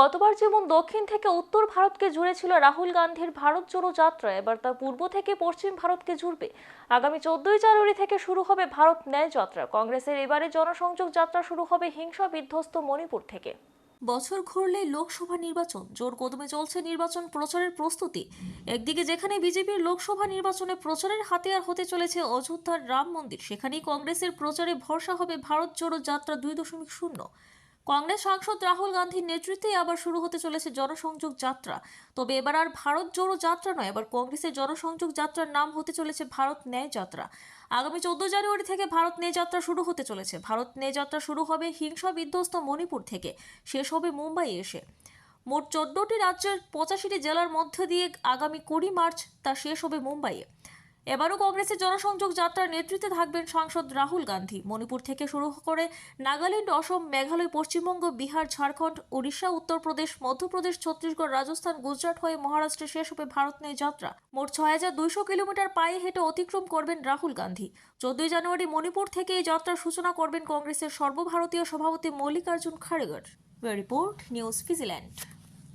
গতবার যেমন দক্ষিণ থেকে উত্তর ভারতকে জুড়েছিল রাহুল গান্ধীর ভারত জোড়ো যাত্রা, এবার তা পূর্ব থেকে পশ্চিম ভারতকে জুড়বে আগামী চোদ্দই জানুয়ারি থেকে শুরু হবে ভারত ন্যায় যাত্রা। কংগ্রেসের এবারে জনসংযোগ যাত্রা শুরু হবে হিংসা বিধ্বস্ত মণিপুর থেকে। বছর ঘুরলে লোকসভা নির্বাচন, জোর কদমে চলছে নির্বাচন প্রচারের প্রস্তুতি। একদিকে যেখানে বিজেপির লোকসভা নির্বাচনে প্রচারের হাতিয়ার হতে চলেছে অযোধ্যার রাম মন্দির, সেখানেই কংগ্রেসের প্রচারে ভরসা হবে ভারত জোড়ো যাত্রা দুই দশমিক শূন্য। কংগ্রেস সাংসদ রাহুল গান্ধীর নেতৃত্বে আবার শুরু হতে চলেছে জনসংযোগ যাত্রা। তবে এবার আর ভারত জোড়ো যাত্রা নয়, এবার কংগ্রেসের জনসংযোগ যাত্রার নাম হতে চলেছে ভারত ন্যায় যাত্রা। আগামী চোদ্দ জানুয়ারি থেকে ভারত ন্যায় যাত্রা শুরু হতে চলেছে। ভারত ন্যায় যাত্রা শুরু হবে হিংসা বিধ্বস্ত মণিপুর থেকে। শেষ হবে মুম্বাই এসে। মোট চোদ্দটি রাজ্যের পঁচাশিটি জেলার মধ্য দিয়ে আগামী কুড়ি মার্চ তা শেষ হবে মুম্বাইয়ে। এবারও কংগ্রেসের জনসংযোগ যাত্রার নেতৃত্বে থাকবেন সাংসদ রাহুল গান্ধী। মণিপুর থেকে শুরু করে নাগাল্যান্ড, অসম, মেঘালয়, পশ্চিমবঙ্গ, বিহার, ঝাড়খণ্ড উড়িষ্যা উত্তরপ্রদেশ, মধ্যপ্রদেশ, ছত্তিশগড়, রাজস্থান, গুজরাট হয়ে মহারাষ্ট্রে শেষ হবে ভারত নিয়ে যাত্রা। মোট ছয় হাজার দুইশো কিলোমিটার পায়ে হেঁটে অতিক্রম করবেন রাহুল গান্ধী। চোদ্দই জানুয়ারি মণিপুর থেকে এই যাত্রার সূচনা করবেন কংগ্রেসের সর্বভারতীয় সভাপতি মল্লিকার্জুন খাড়গের। Report, news ফিজিল্যান্ড।